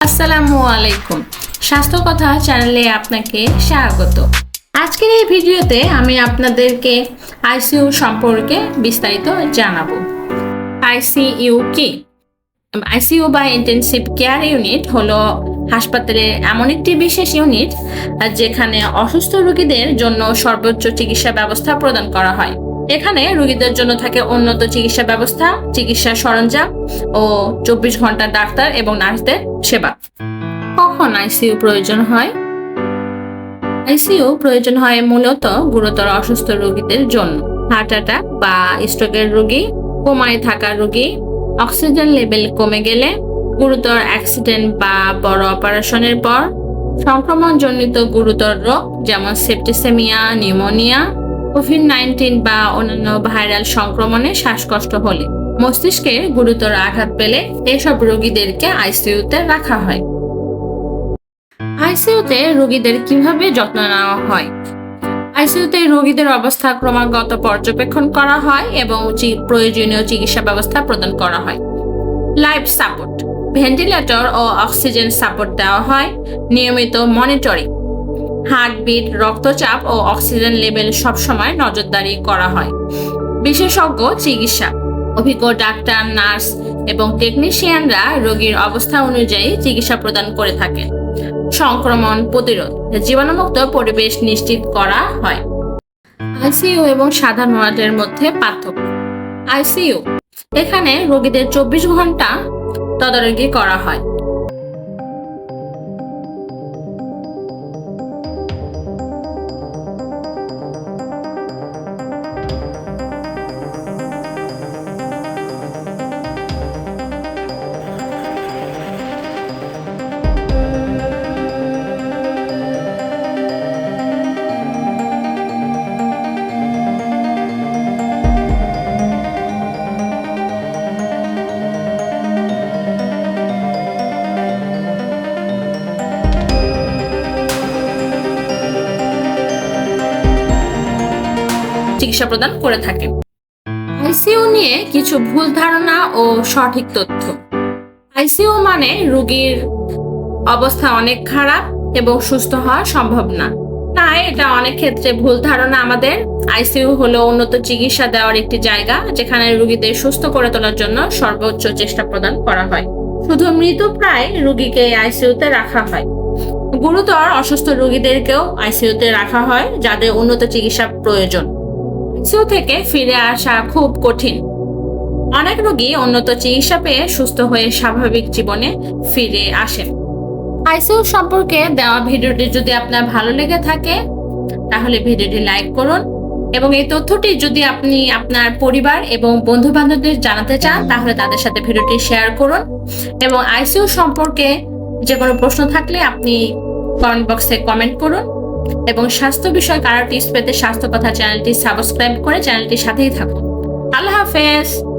আসসালামু আলাইকুম। স্বাস্থ্য কথা চ্যানেলে আপনাকে স্বাগত। আজকের এই ভিডিওতে আমি আপনাদেরকে আইসিইউ সম্পর্কে বিস্তারিত জানাব। আইসিইউ কি? আইসিইউ বা ইন্টেনসিভ কেয়ার ইউনিট হলো হাসপাতালে এমন একটি বিশেষ ইউনিট, যেখানে অসুস্থ রোগীদের জন্য সর্বোচ্চ চিকিৎসা ব্যবস্থা প্রদান করা হয়। এখানে রোগীদের জন্য থাকে উন্নত চিকিৎসা ব্যবস্থা চিকিৎসা সরঞ্জাম ও চব্বিশ ঘণ্টা ডাক্তার এবং নার্সদের সেবা। কখন আইসিইউ প্রয়োজন হয়? আইসিইউ প্রয়োজন হয় মূলত গুরুতর অসুস্থ রোগীদের জন্য। হার্ট অ্যাটাক বা স্ট্রোকের রোগী, কোমায় থাকা রোগী, অক্সিজেন লেভেল কমে গেলে, গুরুতর অ্যাক্সিডেন্ট বা বড় অপারেশনের পর, সংক্রমণজনিত গুরুতর রোগ যেমন সেপ্টিসেমিয়া, নিউমোনিয়া কোভিড নাইন্টিন বা অন্যান্য ভাইরাল সংক্রমণে শ্বাসকষ্ট হলে মস্তিষ্কে গুরুতর আঘাত পেলে এসব রোগীদেরকে আইসিইউতে রাখা হয়। আইসিইউতে রোগীদের কীভাবে যত্ন নেওয়া হয়? আইসিইউতে রোগীদের অবস্থা ক্রমাগত পর্যবেক্ষণ করা হয় এবং প্রয়োজনীয় চিকিৎসা ব্যবস্থা প্রদান করা হয়। লাইফ সাপোর্ট, ভেন্টিলেটর ও অক্সিজেন সাপোর্ট দেওয়া হয়। নিয়মিত মনিটরিং হার্টবিট, রক্তচাপ ও অক্সিজেন লেভেল সবসময় নজরদারি করা হয়। বিশেষজ্ঞ চিকিৎসা। অভিজ্ঞ ডাক্তার, নার্স এবং টেকনিশিয়ানরা রোগীর অবস্থা অনুযায়ী চিকিৎসা প্রদান করে থাকেন সংক্রমণ প্রতিরোধ, জীবাণুমুক্ত পরিবেশ নিশ্চিত করা হয়। আইসিইউ এবং সাধারণ ওয়ার্ডের মধ্যে পার্থক্য। আইসিইউ, এখানে রোগীদের চব্বিশ ঘণ্টা তদারকি করা হয়। চিকিৎসা প্রদান করে থাকে। আইসিইউ নিয়ে কিছু ভুল ধারণা ও সঠিক তথ্য। আইসিইউ মানে রোগীর অবস্থা অনেক খারাপ এবং সুস্থ হওয়া সম্ভব না। তাই এটা অনেক ক্ষেত্রে ভুল ধারণা আমাদের। আইসিইউ হলো উন্নত চিকিৎসা দেওয়ার একটি জায়গা যেখানে রোগীদের সুস্থ করে তোলার জন্য সর্বোচ্চ চেষ্টা প্রদান করা হয়। শুধু মৃত মৃতপ্রায় রোগীকে আইসিইউতে রাখা হয়। গুরুতর অসুস্থ রোগীদেরকেও আইসিইউতে রাখা হয় যাদের উন্নত চিকিৎসা প্রয়োজন। আইসিইউ থেকে ফিরে আসা খুব কঠিন। অনেক রোগী উন্নত চিকিৎসা পেয়ে সুস্থ হয়ে স্বাভাবিক জীবনে ফিরে আসেন। আইসিইউ সম্পর্কে দেওয়া ভিডিওটি যদি আপনার ভালো লেগে থাকে, তাহলে ভিডিওটি লাইক করুন এবং এই তথ্যটি যদি আপনি আপনার পরিবার এবং বন্ধু বান্ধবদের জানাতে চান, তাহলে তাদের সাথে ভিডিওটি শেয়ার করুন এবং আইসিইউ সম্পর্কে যে কোনো প্রশ্ন থাকলে আপনি কমেন্ট বক্সে কমেন্ট করুন। এবং স্বাস্থ্য বিষয়ক আরও টিপস পেতে স্বাস্থ্য কথা চ্যানেলটি সাবস্ক্রাইব করে চ্যানেলটির সাথেই থাকুন। আল্লাহ হাফেজ।